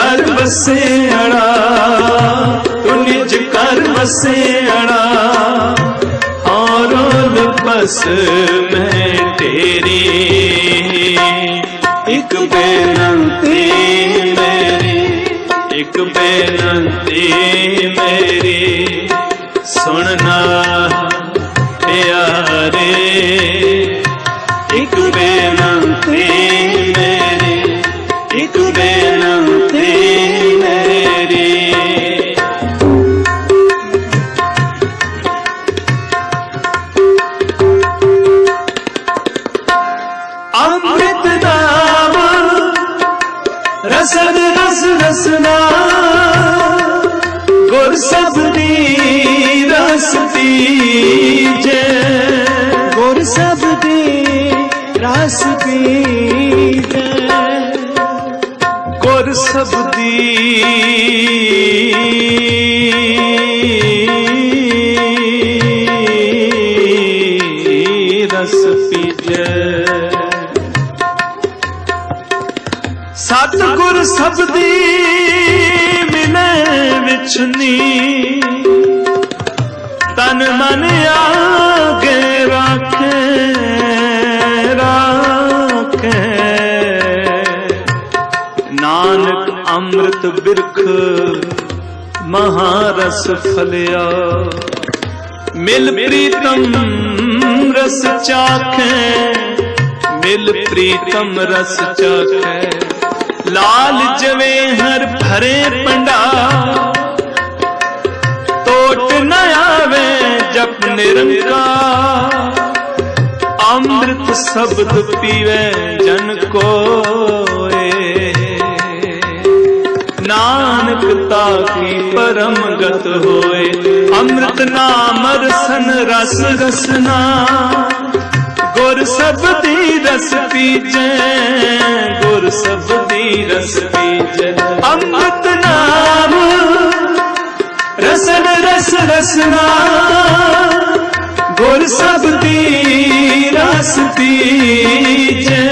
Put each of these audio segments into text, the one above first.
ਕਰ ਵਸੇਣਾ ਤੂੰ ਨਿਜ ਕਰ ਵਸੇਣਾ ਔਰੋ ਬਸ ਮੈਂ ਤੇਰੀ, ਇੱਕ ਬੇਨੰਤੀ ਮੇਰੀ, ਇੱਕ ਬੇਨਤੀ ਮੇਰੀ। ਸੁਣਨਾ ਰਸਦ ਰਸ ਰਸਨਾ ਗੁਰ ਸਭ ਦੀ ਰਸਤੀ ਪੀਜੇ। ਗੁਰ ਸਭ ਦੀ ਰਸ ਪੀਜੈ। ਗੁਰ ਸਭ ਦੀ ਸਤਿਗੁਰ ਸਬਦੀ ਮਿਲੇ ਵਿਛਨੀ ਤਨ ਮਨ ਆਗੇ ਰੱਖੇ ਰੱਖੇ। ਨਾਨਕ ਅੰਮ੍ਰਿਤ ਬਿਰਖ ਮਹਾਰਸ ਫਲਿਆ। ਮਿਲ ਪ੍ਰੀਤਮ ਰਸ ਚਾਖੈ, ਮਿਲ ਪ੍ਰੀਤਮ ਰਸ ਚਾਖੈ। ਲਾਲ ਜਵੇ ਹਰ ਭਰੇ ਪੰਡਾ। ਟੋਟ ਨ ਆਵੇ ਜਪ ਨਿਰੰਕਾਰ ਅੰਮ੍ਰਿਤ ਸ਼ਬਦ ਪੀਵੇ ਜਨ ਕੋਏ। ਨਾਨਕ ਤਾਕੀ ਪਰਮ ਗਤ ਹੋਏ। ਅੰਮ੍ਰਿਤ ਨਾਮ ਰਸਨ ਰਸ ਰਸਨਾ। ਗੁਰ ਸਬਦੀ ਰਸ ਪੀਜੈ, ਗੁਰ ਸਬਦੀ ਰਸ ਪੀਜੈ ਅੰਮ੍ਰਿਤ ਨਾਮ ਰਸਨ ਰਸ ਰਸਨਾ ਗੁਰ ਸਬਦੀ ਰਸ ਪੀਜੈ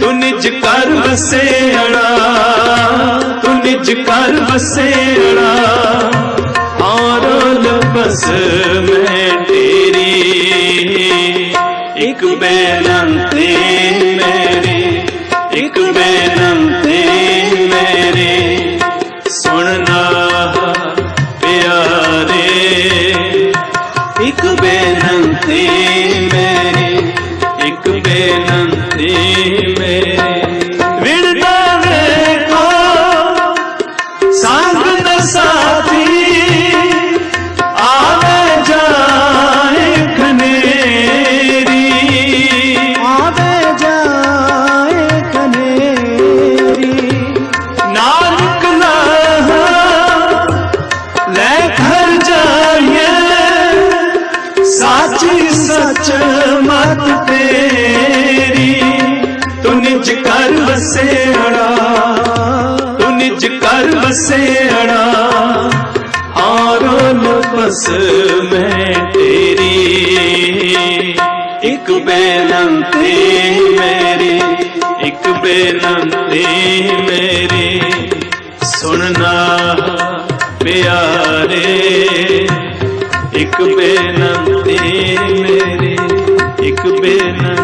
ਤੂੰ ਨਿਜ ਕਰ ਵਸੇ ਅੜਾ ਤੂੰ ਨਿਜ ਕਰ ਵਸੇ ਔਰ ਲਬਸ ਮੈਂ ਤੇਰੀ ਇੱਕ ਬੇਨਤੀ ਮੇਰੀ ਕਰ ਵਸੇੜਾ ਆਰੋ ਲਪਸ ਮੈਂ ਤੇਰੀ। ਇੱਕ ਬੇਨਤੀ ਮੇਰੀ, ਇੱਕ ਬੇਨਤੀ ਮੇਰੀ। ਸੁਣਨਾ ਪਿਆਰੇ, ਇੱਕ ਬੇਨਤੀ ਮੇਰੀ, ਇੱਕ ਬੇਨਤੀ